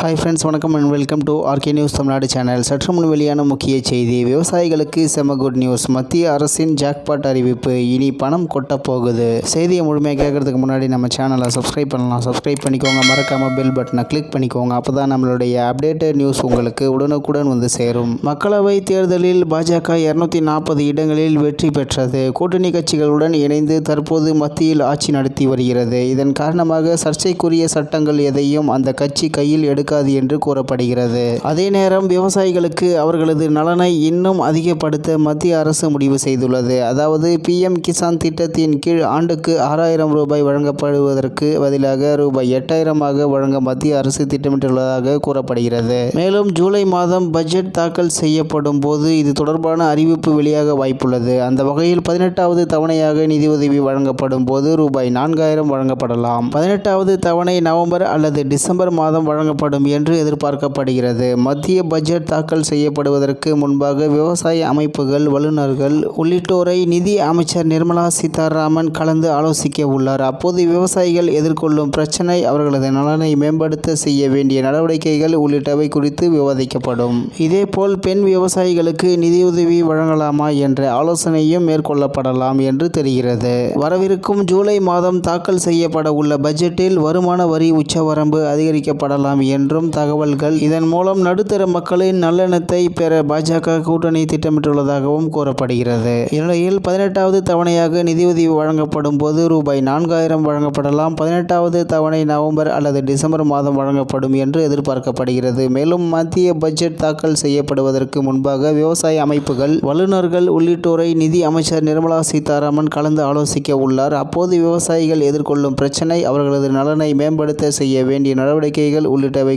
Hi friends வணக்கம் and welcome to RK news Tamil Nadu channel சற்று முன் வெளியான முக்கிய செய்தி. விவசாயிகளுக்கு செம குட் நியூஸ் மத்திய அரசின் ஜாக்பாட் அறிவிப்பு. இனி பணம் கொட்டப்போகுது செய்தியை முழுமையாக கேட்கறதுக்கு முன்னாடி நம்ம சேனலை சப்ஸ்கிரைப் பண்ணலாம். சப்ஸ்கிரைப் பண்ணிக்கோங்க. மறக்காமல் பெல் பட்டனை கிளிக் பண்ணிக்கோங்க. அப்போ தான் நம்மளுடைய அப்டேட்டட் நியூஸ் உங்களுக்கு உடனுக்குடன் வந்து சேரும். மக்களவை தேர்தலில் பாஜக இருநூத்தி நாற்பது இடங்களில் வெற்றி பெற்றது. கூட்டணி கட்சிகளுடன் இணைந்து தற்போது மத்தியில் ஆட்சி நடத்தி வருகிறது. இதன் காரணமாக சர்ச்சைக்குரிய சட்டங்கள் எதையும் அந்த கட்சி கையில் இருக்காது என்று கூறப்படுகிறது. அதே நேரம் விவசாயிகளுக்கு அவர்களது நலனை இன்னும் அதிகப்படுத்த மத்திய அரசு முடிவு செய்துள்ளது. அதாவது பிஎம் கிசான் திட்டத்தின் கீழ் ஆண்டுக்கு ஆறாயிரம் ரூபாய் வழங்கப்படுவதற்கு பதிலாக ரூபாய் எட்டாயிரமாக வழங்க மத்திய அரசு திட்டமிட்டுள்ளதாக கூறப்படுகிறது. மேலும் ஜூலை மாதம் பட்ஜெட் தாக்கல் செய்யப்படும் போது இது தொடர்பான அறிவிப்பு வெளியாக வாய்ப்புள்ளது. அந்த வகையில் பதினெட்டாவது தவணையாக நிதியுதவி வழங்கப்படும் போது ரூபாய் நான்காயிரம் வழங்கப்படலாம். பதினெட்டாவது தவணை நவம்பர் அல்லது டிசம்பர் மாதம் வழங்கப்படும் என்று எதிர்பார்க்கப்படுகிறது. மத்திய பட்ஜெட் தாக்கல் செய்யப்படுவதற்கு முன்பாக விவசாய அமைப்புகள் வல்லுநர்கள் உள்ளிட்டோரை நிதி அமைச்சர் நிர்மலா சீதாராமன் கலந்து ஆலோசிக்க உள்ளார். அப்போது விவசாயிகள் எதிர்கொள்ளும் பிரச்சினை அவர்களது நலனை மேம்படுத்த செய்ய வேண்டிய நடவடிக்கைகள் உள்ளிட்டவை குறித்து விவாதிக்கப்படும். இதேபோல் பெண் விவசாயிகளுக்கு நிதியுதவி வழங்கலாமா என்ற ஆலோசனையும் மேற்கொள்ளப்படலாம் என்று தெரிகிறது. வரவிருக்கும் ஜூலை மாதம் தாக்கல் செய்யப்பட உள்ள பட்ஜெட்டில் வருமான வரி உச்சவரம்பு அதிகரிக்கப்படலாம் என்றும் தகவல்கள். இதன் மூலம் நடுத்தர மக்களின் நல்லெண்ணத்தை பெற பாஜக கூட்டணி திட்டமிட்டுள்ளதாகவும் கூறப்படுகிறது. இந்நிலையில் பதினெட்டாவது தவணையாக நிதியுதவி வழங்கப்படும் போது ரூபாய் நான்காயிரம் வழங்கப்படலாம். பதினெட்டாவது தவணை நவம்பர் அல்லது டிசம்பர் மாதம் வழங்கப்படும் என்று எதிர்பார்க்கப்படுகிறது. மேலும் மத்திய பட்ஜெட் தாக்கல் செய்யப்படுவதற்கு முன்பாக விவசாய அமைப்புகள் வல்லுநர்கள் உள்ளிட்டோரை நிதி அமைச்சர் நிர்மலா சீதாராமன் கலந்து ஆலோசிக்க உள்ளார். அப்போது விவசாயிகள் எதிர்கொள்ளும் பிரச்சினை அவர்களது நலனை மேம்படுத்த செய்ய வேண்டிய நடவடிக்கைகள் உள்ளிட்டவை